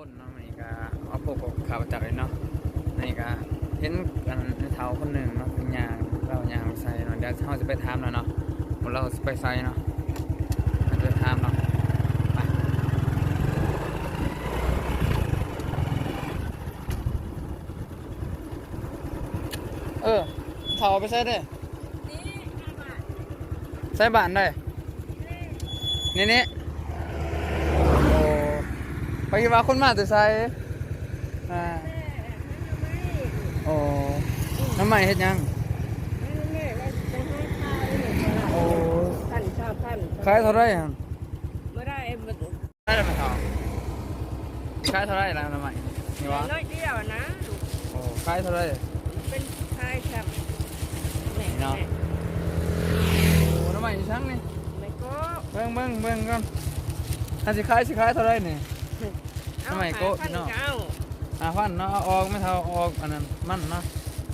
คนเนาะนี่ก็เอาพวกข่าวจักเลยเนาะนี่ก็เห็นกันเท้าคนหนึ่งเนาะเป็นยางเรายางไปใส่เนาะเดี๋ยวเราจะไปถามหน่อยเนาะหมดเราจะไปใส่เนาะเราจะไปถามเนาะไปเออเท้าไปใส่ได้ใส่บ้านได้นี่นี่โอ้ ไปคิดว่าคนมาแต่ใส่อ่าโอ้น้ำใหม่เฮ็ดหยังโอ้ท่านชอบท่านขายเท่าไรฮะไม่ได้เอ็มได้แล้วไหมครับขายเท่าไรแล้วน้ำใหม่นี่วะน้อยเดียวนะโอ้ขายเท่าไรเป็นชายครับแม่เนาะโอ้น้ำใหม่ช่างนี่ไม่ก็เบิ่งเบิ่งเบิ่งก่อนถ้าสิขายสิขายเท่าไรนี่ ทำไมโกะพันเนาะเก้าอ่าพันเนาะเอาออกไม่เท่าออกอันนั้นมันเนาะ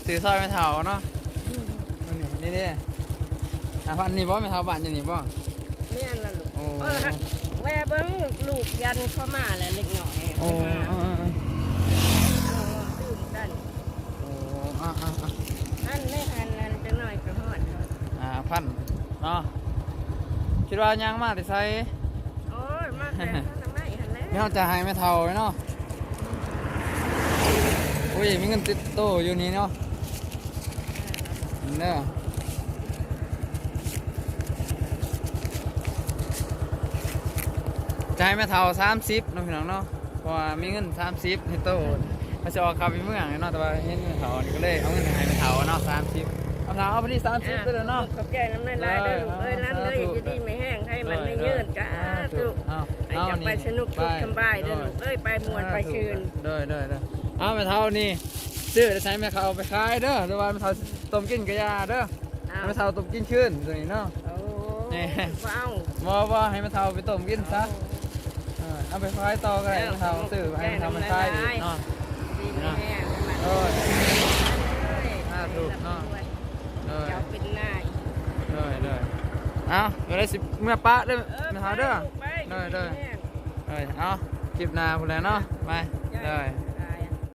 ซื้อซอยไม่เท่าเนาะนี่นี่นี่อ่าพันนี่บ่ไม่เท่าบ้านอยู่นี่บ่ไม่อันละลูกโอ้เออฮะแม่เบิ้งลูกยันเข้ามาแล้วเล็กหน่อยโอ้ไปหาอ่าอ่าอ่าเอาตื่นกันโอ้อ่าอ่าอ่าอันไม่ทันแล้วจะหน่อยก็หอดแล้วอ่าพันเนาะคิดว่ายังมาแต่ใส่โอ้ยมาแต่ทำไมหั นแล้วไม่เขาจะให้ไม่เท่าไว้เนาะอุ้ยมีเงินติดโตวอยู่นี่เนาะเด้อจะให้แม่เท่าสามสิบน้องพี่น้องเนาะเพราะว่ามีเงินสามสิบให้โตมาจะออกขับไปเมืองเนาะแต่ว่าเห็นแม่เท่านี่ก็เลยเอาเงินให้แม่เท่าเนาะสามสิบเอาเท่าเอาไปที่สามสิบไปเลยเนาะขอบใจน้ำลายลายเด้อลูกเอ้ยนั่นเลยจะดีไม่แห้งให้มันไม่ยืดจ้าลูก เอา ไอ้จะไปสนุกสุขสบายเด้อลูกเอ้ยไปมวนไปคืนเด้อเด้อเด้อเอาแม่เท่านี่ซื้อจะใช้แม่เขาเอาไปขายเด้อหรือว่าแม่เท่าต้มกินกระยาเด้อเอาให้แม่เท่าต้มกินขึ้นตัวนี้เนาะโอ้นี่ว้าวบ่ว่าให้แม่เท่าไปต้มกินซะเออเอาไปขายต่อก็ได้แม่เท่าซื้อให้แม่เท่ามันขายอีกเนาะดีไม่แห้งมันโอ้ยเอ้ยน่าถูกเนาะเด้อเจ้าเป็นนายเด้อเด้อเอาเดี๋ยวได้สิเมื่อปะเด้อแม่เท่าเด้อไปเด้อเด้อแห้ง เอ้ยเอาคลิปหน้าพุ่นแล้วเนาะไปเลย